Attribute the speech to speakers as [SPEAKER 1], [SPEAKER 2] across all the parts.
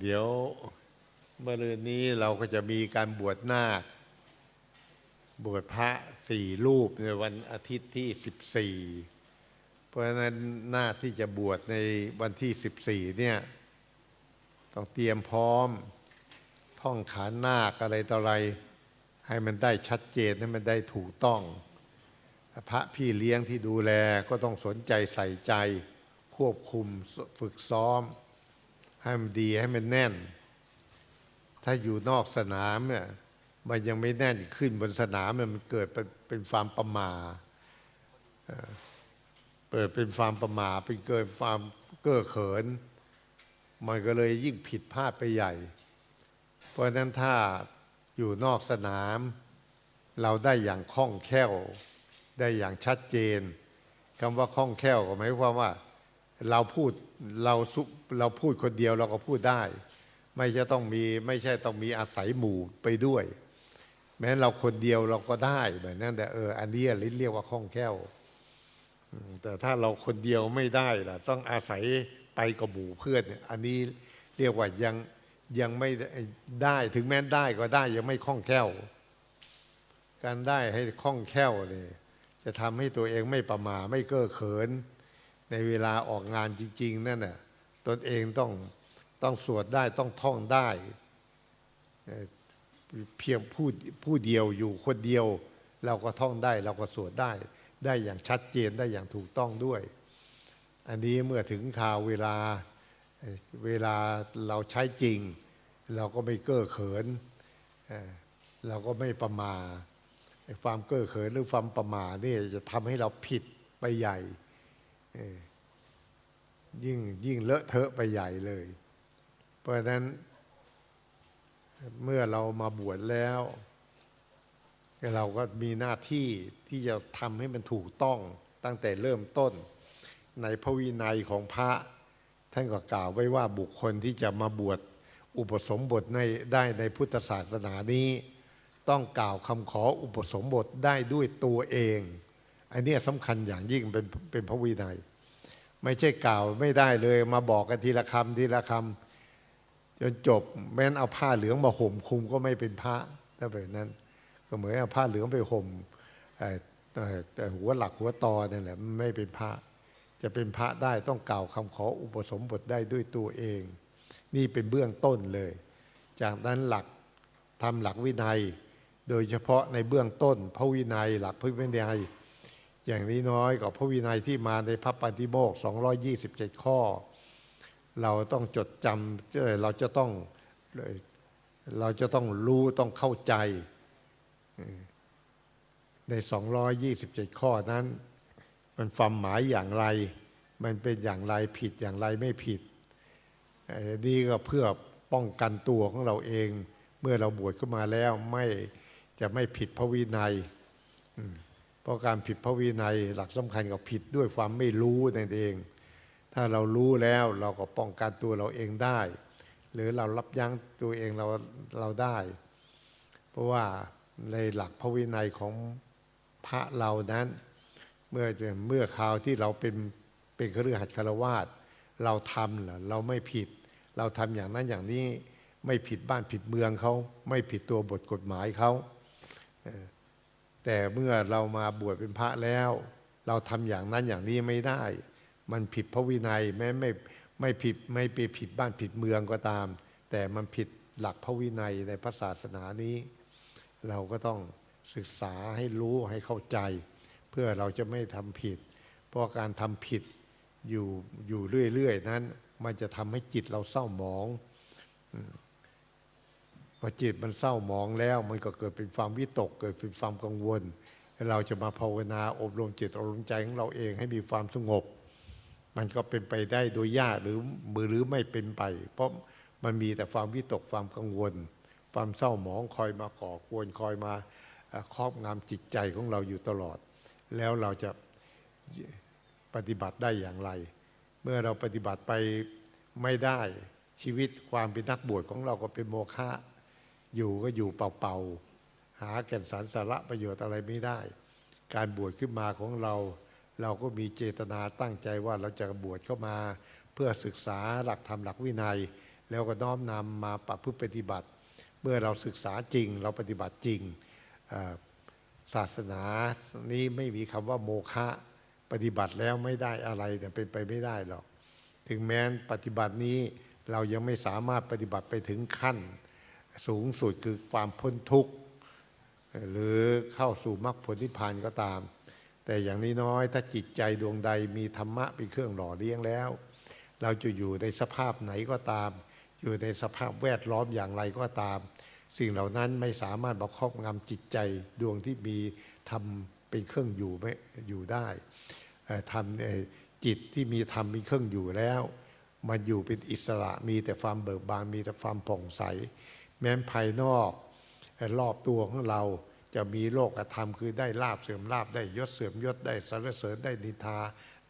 [SPEAKER 1] เดี๋ยวเมื่อรืนนี้เราก็จะมีการบวชนาค บวชพระสี่รูปในวันอาทิตย์ที่14เพราะฉะนั้นหน้าที่จะบวชในวันที่14เนี่ย ต้องเตรียมพร้อมท่องขานนาคอะไรต่ออะไร ให้มันได้ชัดเจนให้มันได้ถูกต้อง พระพี่เลี้ยงที่ดูแลก็ต้องสนใจใส่ใจ ควบคุมฝึกซ้อม ให้มันดีให้มันแน่น ถ้าอยู่นอกสนามเนี่ยมันยังไม่แน่นขึ้นบนสนามเนี่ยมันเกิดเป็นความประมาเอ่อเปิดเป็นความประมาเป็นเกิดความเก้อเขิน มันก็เลยยิ่งผิดพลาดไปใหญ่ เพราะฉะนั้นถ้าอยู่นอกสนาม เราได้อย่างคล่องแคล่ว ได้อย่างชัดเจนคำว่าคล่องแคล่วก็หมายความว่า เราพูดเราสุเราพูดคนเดียวเราก็พูดได้ ไม่จะต้องมีไม่ใช่ต้องมีอาศัยหมู่ไปด้วย แม้เราคนเดียวเราก็ได้แบบนั้นแต่เอออันนี้เรียกว่าคล่องแคล่วแต่ถ้าเราคนเดียวไม่ได้ล่ะ ต้องอาศัยไปกับหมู่เพื่อน อันนี้เรียกว่ายังยังไม่ได้ถึงแม้ได้ก็ได้ยังไม่คล่องแคล่ว การได้ให้คล่องแคล่วเนี่ยจะทำให้ตัวเองไม่ประมาไม่เก้อเขิน ในเวลาออกงานจริง ๆ นั่นน่ะตนเองต้องต้องสวดได้ต้องท่องได้เพียงผู้ผู้เดียวอยู่คนเดียว เราก็ท่องได้ เราก็สวดได้ ได้อย่างชัดเจนได้อย่างถูกต้องด้วย อันนี้เมื่อถึงข่าวเวลาเวลาเราใช้จริง เราก็ไม่เก้อเขิน เราก็ไม่ประมาความเก้อเขินหรือความประมาทนี่จะทำให้เราผิดไปใหญ่ ยิ่งยิ่งเลอะเทอะไปใหญ่เลย เพราะฉะนั้น เมื่อเรามาบวชแล้ว เราก็มีหน้าที่ที่จะทำให้มันถูกต้องตั้งแต่เริ่มต้น ในพระวินัยของพระ ท่านก็กล่าวไว้ว่าบุคคลที่จะมาบวชอุปสมบทในได้ในพุทธศาสนานี้ ต้องกล่าวคำขออุปสมบทได้ด้วยตัวเอง อันนี้สำคัญอย่างยิ่งเป็นเป็นพระวินัย ไม่ใช่กล่าวไม่ได้เลยมาบอกกันทีละคำทีละคำจนจบ แม้นเอาผ้าเหลืองมาห่มคุมก็ไม่เป็นพระถ้าแบบนั้น ก็เหมือนเอาผ้าเหลืองไปห่มเอ่อเอ่อแต่หัวหลักหัวตอนั่นแหละไม่เป็นพระ จะเป็นพระได้ต้องกล่าวคำขออุปสมบทได้ด้วยตัวเอง นี่เป็นเบื้องต้นเลย จากนั้นหลักทำหลักวินัย โดยเฉพาะในเบื้องต้น พระวินัยหลักพระวินัย อย่างนี้น้อยกับพระวินัยที่มาในพระปฏิโมก227 ข้อ เราต้องจดจำเอ่อเราจะต้องเราจะต้องรู้ต้องเข้าใจเอ่อใน 227 ข้อนั้น มันความหมายอย่างไร มันเป็นอย่างไรผิดอย่างไรไม่ผิดเอ่อนี่ก็เพื่อป้องกันตัวของเราเอง เมื่อเราบวชขึ้นมาแล้วไม่จะไม่ผิดพระวินัย เพราะการผิดพระวินัยหลักสำคัญกับผิดด้วยความไม่รู้นั่นเอง ถ้าเรารู้แล้วเราก็ป้องกันตัวเราเองได้ หรือเรารับยั้งตัวเองเราเราได้ เพราะว่าในหลักพระวินัยของพระเรานั้น เมื่อเมื่อคราวที่เราเป็นเป็นครือขัดคารวาสเราทำล่ะเราไม่ผิด เราทำอย่างนั้นอย่างนี้ไม่ผิดบ้านผิดเมืองเขาไม่ผิดตัวบทกฎหมายเขา แต่เมื่อเรามาบวชเป็นพระแล้ว เราทำอย่างนั้นอย่างนี้ไม่ได้ มันผิดพระวินัยแม้ไม่ไม่ผิดไม่ไปผิดบ้านผิดเมืองก็ตาม แต่มันผิดหลักพระวินัยในพระศาสนานี้ เราก็ต้องศึกษาให้รู้ให้เข้าใจ เพื่อเราจะไม่ทำผิด เพราะการทำผิดอยู่อยู่เรื่อยๆนั้น มันจะทำให้จิตเราเศร้าหมอง พอจิตมันเศร้าหมองแล้ว มันก็เกิดเป็นความวิตก เกิดเป็นความกังวล เราจะมาภาวนาอบรมจิตอบรมใจของเราเองให้มีความสงบ มันก็เป็นไปได้โดยยากหรือมือหรือไม่เป็นไป เพราะมันมีแต่ความวิตกความกังวล ความเศร้าหมองคอยมาก่อกวนคอยมาครอบงำจิตใจของเราอยู่ตลอด แล้วเราจะปฏิบัติได้อย่างไร เมื่อเราปฏิบัติไปไม่ได้ชีวิตความเป็นนักบวชของเราก็เป็นโมฆะ อยู่ก็อยู่เป่าๆ หาแก่นสารสาระประโยชน์อะไรไม่ได้ การบวชขึ้นมาของเรา เราก็มีเจตนาตั้งใจว่าเราจะบวชเข้ามา เพื่อศึกษาหลักธรรมหลักวินัย แล้วก็น้อมนำมาประพฤติปฏิบัติ เมื่อเราศึกษาจริง เราปฏิบัติจริงศาสนานี้ไม่มีคำว่าโมฆะปฏิบัติแล้วไม่ได้อะไรแต่เป็นไปไม่ได้หรอก ถึงแม้นปฏิบัตินี้เรายังไม่สามารถปฏิบัติไปถึงขั้น สูงสุดคือความพ้นทุกข์หรือเข้าสู่มรรคผลนิพพานก็ตาม แต่อย่างนี้น้อยๆถ้าจิตใจดวงใดมีธรรมะเป็นเครื่องหล่อเลี้ยงแล้ว เราจะอยู่ในสภาพไหนก็ตาม อยู่ในสภาพแวดล้อมอย่างไรก็ตาม สิ่งเหล่านั้นไม่สามารถมาครอบงำจิตใจดวงที่มีธรรมเป็นเครื่องอยู่ไม่อยู่ได้เอ่อธรรมเอ่อจิตที่มีธรรมเป็นเครื่องอยู่แล้ว มันอยู่เป็นอิสระมีแต่ความเบิกบานมีแต่ความผ่องใส แม้ภายนอกรอบตัวของเราจะมีโลกธรรมคือได้ลาบเสื่อมลาบได้ยศเสื่อมยศได้สรรเสริญได้นินทา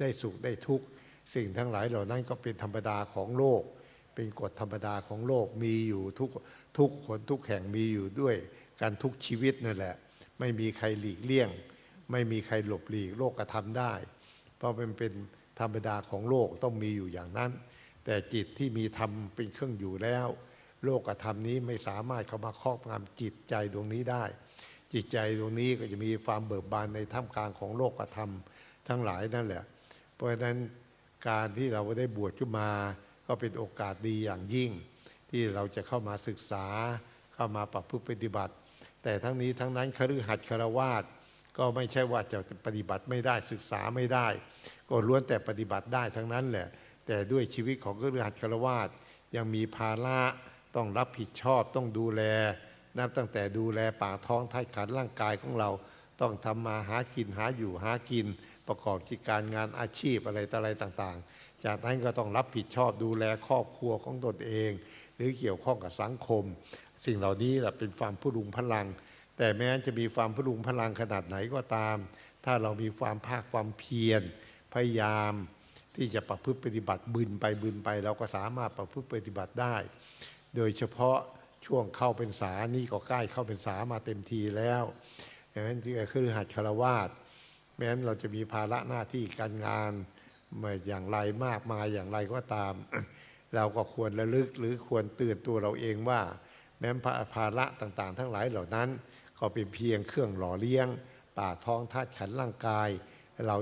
[SPEAKER 1] ได้สุขได้ทุกข์สิ่งทั้งหลายเหล่านั้นก็เป็นธรรมดาของโลก เป็นกฎธรรมดาของโลกมีอยู่ทุกทุกคนทุกแห่งมีอยู่ด้วยการทุกชีวิตนั่นแหละ ไม่มีใครหลีกเลี่ยง ไม่มีใครหลบหลีกโลกธรรมได้ เพราะมันเป็นธรรมดาของโลกต้องมีอยู่อย่างนั้น แต่จิตที่มีธรรมเป็นเครื่องอยู่แล้ว โลกธรรมนี้ไม่สามารถเข้ามาครอบงำจิตใจดวงนี้ได้ จิตใจดวงนี้ก็จะมีความเบิกบานในท่ามกลางของโลกธรรมทั้งหลายนั่นแหละ เพราะฉะนั้นการที่เราได้บวชขึ้นมา ก็เป็นโอกาสดีอย่างยิ่ง ที่เราจะเข้ามาศึกษาเข้ามาปรับพฤติปฏิบัติ แต่ทั้งนี้ทั้งนั้นคฤหัสถ์คารวาสก็ไม่ใช่ว่าจะปฏิบัติไม่ได้ศึกษาไม่ได้ ก็ล้วนแต่ปฏิบัติได้ทั้งนั้นแหละ แต่ด้วยชีวิตของคฤหัสถ์คารวาสยังมีภาระ ต้องรับผิดชอบต้องดูแลนับตั้งแต่ดูแลปากท้องท้ายขันร่างกายของเรา ต้องทำมาหากินหาอยู่หากิน ประกอบกิจการงานอาชีพอะไรต่ออะไรต่างๆ จากนั้นก็ต้องรับผิดชอบดูแลครอบครัวของตนเอง หรือเกี่ยวข้องกับสังคม สิ่งเหล่านี้แหละเป็นความผู้รุงพลัง แต่แม้จะมีความผู้รุงพลังขนาดไหนก็ตาม ถ้าเรามีความภาคความเพียรพยายามที่จะประพฤติปฏิบัติบึนไปบึนไป เราก็สามารถประพฤติปฏิบัติได้ โดยเฉพาะช่วงเข้าเป็นสานี่ก็ใกล้เข้าเป็นสามาเต็มทีแล้วอย่างนั้นที่คือหัดคารวาสแม้นเราจะมีภาระหน้าที่การงานมาอย่างไรมากมายอย่างไรก็ตาม เราก็ควรระลึกหรือควรเตือนตัวเราเองว่า แม้ภาระต่างๆ ทั้งหลายเหล่านั้น ก็เป็นเพียงเครื่องหล่อเลี้ยงป่ากท้องธาตุขันร่างกาย เรา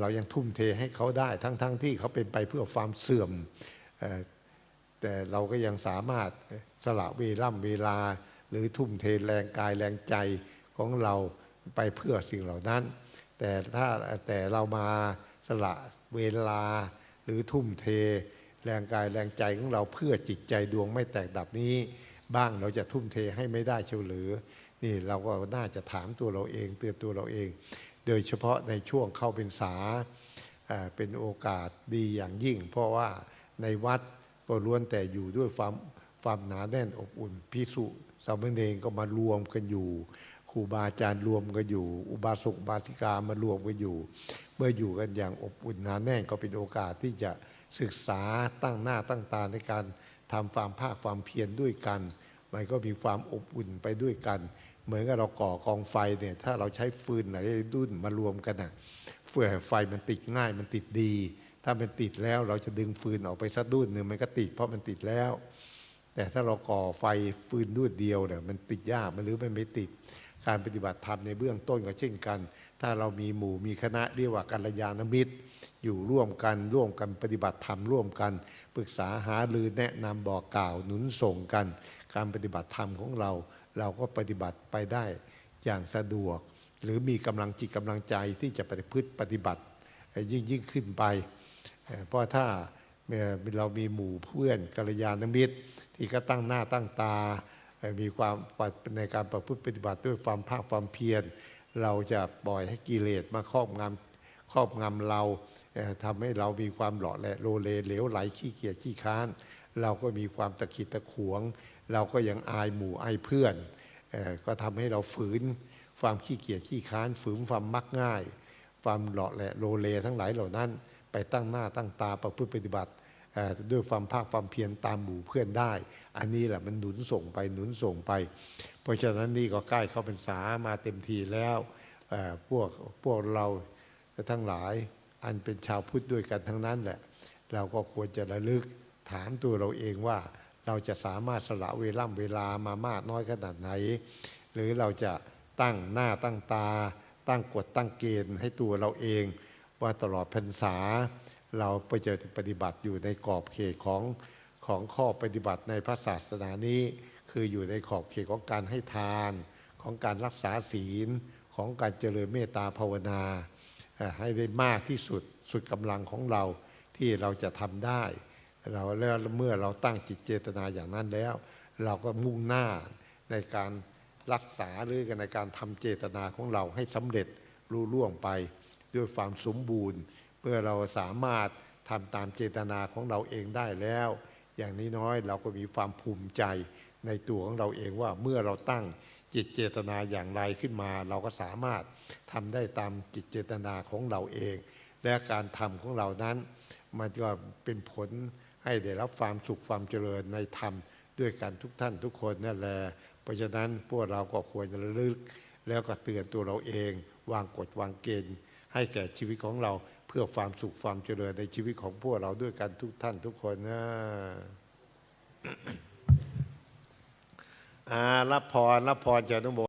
[SPEAKER 1] เรายังทุ่มเทให้เขาได้ทั้งๆที่เขาเป็นไปเพื่อความเสื่อม แต่เราก็ยังสามารถสละเวล่ำเวลา หรือทุ่มเทแรงกายแรงใจของเราไปเพื่อสิ่งเหล่านั้น แต่ถ้าแต่เรามาสละเวลาหรือทุ่มเท แรงกายแรงใจของเราเพื่อจิตใจดวงไม่แตกดับนี้ บ้างเราจะทุ่มเทให้ไม่ได้เชียวหรือ นี่เราก็น่าจะถามตัวเราเองเตือนตัวเราเอง โดยเฉพาะในช่วงเข้าเป็นษาอ่าเป็นโอกาสดีอย่างยิ่ง เพราะว่าในวัด ก็ล้วนแต่อยู่ด้วยความความหนาแน่นอบอุ่นพิสุสามเณรก็มารวมกันอยู่ครูบาอาจารย์รวมกันอยู่ อุบาสกบาสิกามารวมกันอยู่ เมื่ออยู่กันอย่างอบอุ่นหนาแน่นก็เป็นโอกาสที่จะศึกษาตั้งหน้าตั้งตาในการทำความภาคความเพียรด้วยกัน มันก็มีความอบอุ่นไปด้วยกัน เหมือนกับเราก่อกองไฟเนี่ยถ้าเราใช้ฟืนไหนดุนมารวมกันน่ะเฟื่อไฟมันติดง่ายมันติดดี ถ้ามันติดแล้วเราจะดึงฟืนออกไปสักดุนหนึ่งมันก็ติดเพราะมันติดแล้ว แต่ถ้าเราก่อไฟฟืนดุนเดียวเนี่ยมันติดยากมันหรือมันไม่ติด การปฏิบัติธรรมในเบื้องต้นก็เช่นกัน ถ้าเรามีหมู่มีคณะเรียกว่ากัลยาณมิตร อยู่ร่วมกันร่วมกันปฏิบัติธรรมร่วมกัน ปรึกษาหารือแนะนำบอกกล่าวหนุนส่งกัน การปฏิบัติธรรมของเรา เราก็ปฏิบัติไปได้อย่างสะดวก หรือมีกำลังจิตกำลังใจที่จะปฏิพฤติปฏิบัติยิ่งยิ่งขึ้นไป เพราะถ้าเรามีหมู่เพื่อนกัลยาณมิตร ที่ก็ตั้งหน้าตั้งตา มีความในการประพฤติปฏิบัติด้วยความภาคความเพียร เราจะปล่อยให้กิเลสมาครอบงำครอบงำเราทำให้เรามีความหล่อแหละโลเลเหลวไหลขี้เกียจขี้ค้าน เราก็มีความตะขิดตะขวง เราก็ยังอายหมู่อายเพื่อนอก็ทำให้เราฝืนความขี้เกียจขี้ค้าน ฝืนความมักง่าย ความหล่อแหละโลเลทั้งหลายเหล่านั้น ไปตั้งหน้าตั้งตาประพฤติปฏิบัติด้วยความภาคความเพียรตามหมู่เพื่อนได้ อันนี้แหละมันหนุนส่งไปหนุนส่งไป เพราะฉะนั้นนี่ก็ใกล้เข้าเป็นษามาเต็มทีแล้วพวกพวกเราทั้งหลายอันเป็นชาวพุทธด้วยกันทั้งนั้นแหละ เราก็ควรจะระลึกถามตัวเราเองว่าเราจะสามารถสละเวล่ำเวลามามากน้อยขนาดไหน หรือเราจะตั้งหน้าตั้งตา ตั้งกฎตั้งเกณฑ์ให้ตัวเราเอง ว่าตลอดพรรษา เราไปเจอปฏิบัติอยู่ในกรอบเขตของของข้อปฏิบัติในพระศาสนานี้ คืออยู่ในขอบเขตของการให้ทาน ของการรักษาศีล ของการเจริญเมตตาภาวนา ให้ได้มากที่สุดสุดกำลังของเราที่เราจะทำได้เราแล้วเมื่อเราตั้งจิตเจตนาอย่างนั้นแล้ว เราก็มุ่งหน้าในการรักษาหรือในการทำเจตนาของเราให้สำเร็จรุ่ล่วงไป ด้วยความสมบูรณ์เมื่อเราสามารถทำตามเจตนาของเราเองได้แล้ว อย่างนี้น้อยเราก็มีความภูมิใจในตัวของเราเองว่าเมื่อเราตั้งจิตเจตนาอย่างไรขึ้นมา เราก็สามารถทำได้ตามจิตเจตนาของเราเอง และการทำของเรานั้น มันก็เป็นผลให้ได้รับความสุขความเจริญในธรรมด้วยกันทุกท่านทุกคนนั่นแหละเพราะฉะนั้นพวกเราก็ควรจะระลึก แล้วก็เตือนตัวเราเอง วางกฎวางเกณฑ์ ให้แก่ชีวิตของเราเพื่อความสุขความเจริญในชีวิตของพวกเราด้วยกันทุกท่านทุกคนนะอารับพรรับพรจากนุโม